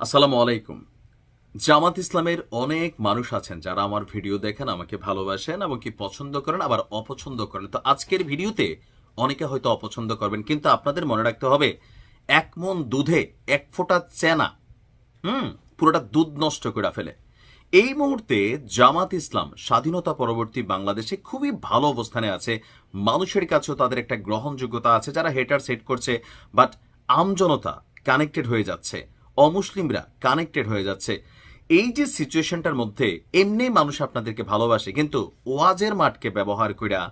আসসালামু আলাইকুম। জামাত ইসলামের অনেক মানুষ আছেন যারা আমার ভিডিও দেখেন, আমাকে ভালোবাসেন এবং কি পছন্দ করেন, আবার অপছন্দ করেন। তো আজকের ভিডিওতে অনেকে হয়তো অপছন্দ করবেন, কিন্তু আপনাদের মনে রাখতে হবে, এক মন দুধে এক ফোঁটা চেনা, হুম, পুরোটা দুধ নষ্ট করে ফেলে। এই মুহূর্তে জামাত ইসলাম স্বাধীনতা পরবর্তী বাংলাদেশে খুবই ভালো অবস্থানে আছে। মানুষের কাছেও তাদের একটা গ্রহণযোগ্যতা আছে, যারা হেটার সেট করছে বাট আমজনতা কানেক্টেড হয়ে যাচ্ছে। অমুসলিমরা কানেক্টেড হয়ে যাচ্ছে। এই যে সিচুয়েশনটার মধ্যে এমনি মানুষ আপনাদেরকে ভালোবাসে, কিন্তু ওয়াজের মাঠকে ব্যবহার কইরা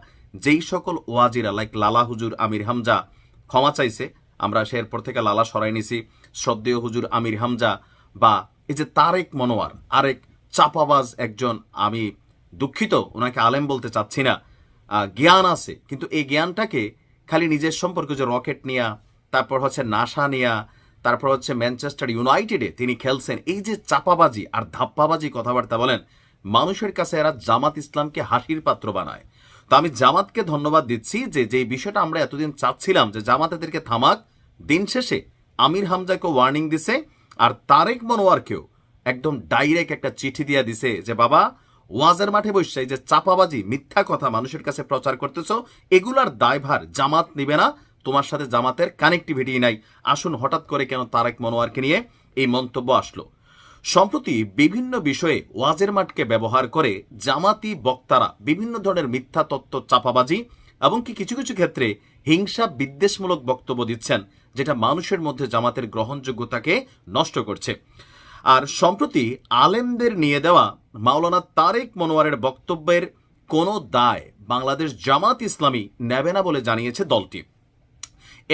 যেই সকল ওয়াজিরা লাইক লালা হুজুর আমির হামজা, ক্ষমা চাইছে, আমরা সে এরপর থেকে লালা সরাই নিছি, শ্রদ্ধেয় হুজুর আমির হামজা বা এই যে তারেক মনোয়ার, আরেক চাপাবাজ একজন, আমি দুঃখিত, ওনাকে আলেম বলতে চাচ্ছি না জ্ঞান আছে, কিন্তু এই জ্ঞানটাকে খালি নিজের সম্পর্কে যে রকেট নিয়া, তারপর হচ্ছে নাসা নিয়া তারপর হচ্ছে ম্যানচেস্টার ইউনাইটেডে তিনি খেলছেন। এই যে চাপাবাজি আর ধাপ্পাবাজি কথাবার্তা বলেন, মানুষের কাছে এরা জামাত ইসলামকে হাসির পাত্র বানায়। তো আমি জামাতকে ধন্যবাদ দিচ্ছি যে যে বিষয়টা আমরা এতদিন চাচ্ছিলাম যে জামাত এদেরকে থামাক, দিন শেষে আমির হামজাকে ওয়ার্নিং দিছে আর তারেক মনোয়ারকেও একদম ডাইরেক্ট একটা চিঠি দিয়া দিছে যে, বাবা, ওয়াজের মাঠে বসছে যে চাপাবাজি, মিথ্যা কথা মানুষের কাছে প্রচার করতেছো, এগুলার দায়ভার জামাত নিবে না তোমার সাথে জামাতের কানেক্টিভিটি নাই। আসুন হঠাৎ করে কেন তারেক মনোয়ারকে নিয়ে এই মন্তব্য আসলো। সম্প্রতি বিভিন্ন বিষয়ে ওয়াজের মাঠকে ব্যবহার করে জামাতি বক্তারা বিভিন্ন ধরনের মিথ্যা তত্ত্ব চাপাবাজি এবং কি কিছু কিছু ক্ষেত্রে হিংসা বিদ্বেষমূলক বক্তব্য দিচ্ছেন, যেটা মানুষের মধ্যে জামাতের গ্রহণযোগ্যতাকে নষ্ট করছে। আর সম্প্রতি আলেমদের নিয়ে দেওয়া মাওলানা তারেক মনোয়ারের বক্তব্যের কোনো দায় বাংলাদেশ জামাত ইসলামী নেবে না বলে জানিয়েছে দলটি।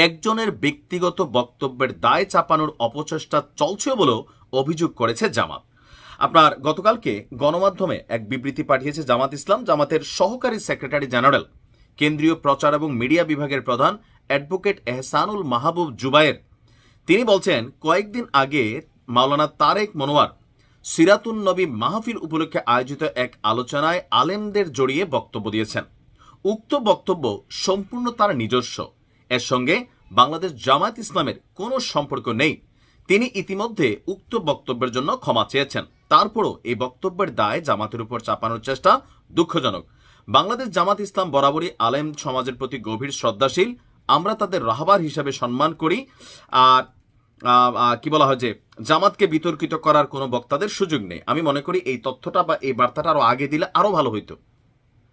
একজনের ব্যক্তিগত বক্তব্যের দায় চাপানোর অপচেষ্টা চলছে বলেও অভিযোগ করেছে জামাত। আপনার গতকালকে গণমাধ্যমে এক বিবৃতি পাঠিয়েছে জামাত ইসলাম, জামাতের সহকারী সেক্রেটারি জেনারেল, কেন্দ্রীয় প্রচার এবং মিডিয়া বিভাগের প্রধান অ্যাডভোকেট এহসানুল মাহবুব জুবায়ের। তিনি বলছেন, কয়েকদিন আগে মাওলানা তারেক মনোয়ার সিরাতুন নবী মাহফিল উপলক্ষে আয়োজিত এক আলোচনায় আলেমদের জড়িয়ে বক্তব্য দিয়েছেন। উক্ত বক্তব্য সম্পূর্ণ তার নিজস্ব। এর সঙ্গে বাংলাদেশ জামায়াত ইসলামের কোনো সম্পর্ক নেই। তিনি ইতিমধ্যে উক্ত বক্তব্যের জন্য ক্ষমা চেয়েছেন। তারপরও এই বক্তব্যের দায় জামাতের উপর চাপানোর চেষ্টা দুঃখজনক। বাংলাদেশ জামাত ইসলাম বরাবরই আলেম সমাজের প্রতি গভীর শ্রদ্ধাশীল। আমরা তাদের রাহবার হিসাবে সম্মান করি। আর কি বলা হয় যে, জামাতকে বিতর্কিত করার কোনো বক্তাদের সুযোগ নেই। আমি মনে করি এই তথ্যটা বা এই বার্তাটা আরও আগে দিলে আরও ভালো হইতো।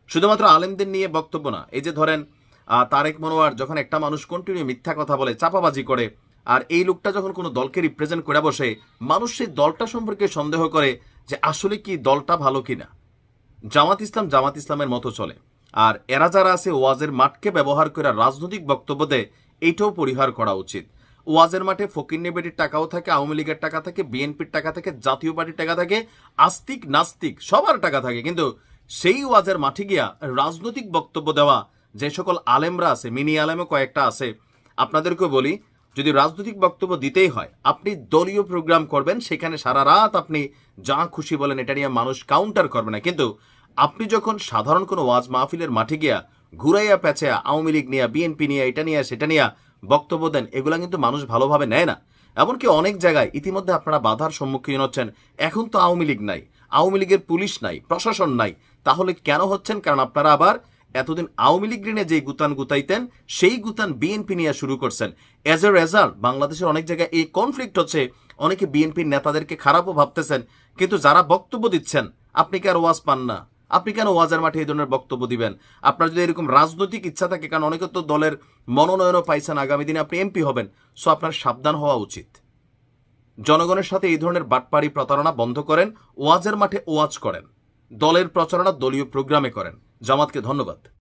শুধুমাত্র আলেমদের নিয়ে বক্তব্য না, এই যে ধরেন তারেক মনোয়ার যখন একটা মানুষ কন্টিনিউ মিথ্যা কথা বলে, চাপাবাজি করে, আর এই লোকটা যখন কোনো দলকে রিপ্রেজেন্ট করে বসে, মানুষ সেই দলটা সম্পর্কে সন্দেহ করে যে আসলে কি দলটা ভালো কিনা। জামাত ইসলাম জামাত ইসলামের মতো চলে। আর এরা যারা আছে, ওয়াজের মাঠকে ব্যবহার করে রাজনৈতিক বক্তব্য দেয় এইটাও পরিহার করা উচিত। ওয়াজের মাঠে ফকির নেবেটির টাকাও থাকে, আওয়ামী লীগের টাকা থাকে, বিএনপির টাকা থাকে, জাতীয় পার্টির টাকা থাকে, আস্তিক, নাস্তিক, সবার টাকা থাকে। কিন্তু সেই ওয়াজের মাঠে গিয়া রাজনৈতিক বক্তব্য দেওয়া যে সকল আলেমরা আছে, মিনি আলেমও কয়েকটা আছে আপনাদেরকে বলি, যদি রাজনৈতিক বক্তব্য দিতেই হয়, আপনি দলীয় প্রোগ্রাম করবেন, সেখানে সারা রাত আপনি যা খুশি বলেন, এটা নিয়ে মানুষ কাউন্টার করবে না। কিন্তু আপনি যখন সাধারণ কোনো ওয়াজ মাহফিলের মাঠে গিয়া ঘুরাইয়া প্যাচে আওয়ামী লীগ নিয়ে বিএনপি নিয়ে, এটা নিয়ে, সেটা নিয়ে বক্তব্য দেন, এগুলা কিন্তু মানুষ ভালোভাবে নেয় না। এমনকি অনেক জায়গায় ইতিমধ্যে আপনারা বাধার সম্মুখীন হচ্ছেন, এখন তো আওয়ামী লীগ নাই, আওয়ামী লীগের পুলিশ নাই, প্রশাসন নাই, তাহলে কেন হচ্ছেন? কারণ আপনারা আবার এতদিন আওয়ামী লীগ ঋণে যে গুতান গুতাইতেন, সেই গুতান বিএনপি নিয়ে শুরু করছেন। এজ এ রেজাল্ট বাংলাদেশের অনেক জায়গায় এই কনফ্লিক্ট হচ্ছে। অনেকে বিএনপির নেতাদেরকে খারাপও ভাবতেছেন, কিন্তু যারা বক্তব্য দিচ্ছেন, আপনি কি আর ওয়াজ পান না? আপনি কেন ওয়াজের মাঠে এই ধরনের বক্তব্য দিবেন? আপনার যদি এরকম রাজনৈতিক ইচ্ছা থাকে, কারণ অনেকে তো দলের মনোনয়নও পাইছেন, আগামী দিনে আপনি এমপি হবেন সো আপনার সাবধান হওয়া উচিত। জনগণের সাথে এই ধরনের বাটপাড়ি প্রতারণা বন্ধ করেন, ওয়াজের মাঠে ওয়াজ করেন, দলের প্রচারণা দলীয় প্রোগ্রামে করেন। জামাতকে ধন্যবাদ।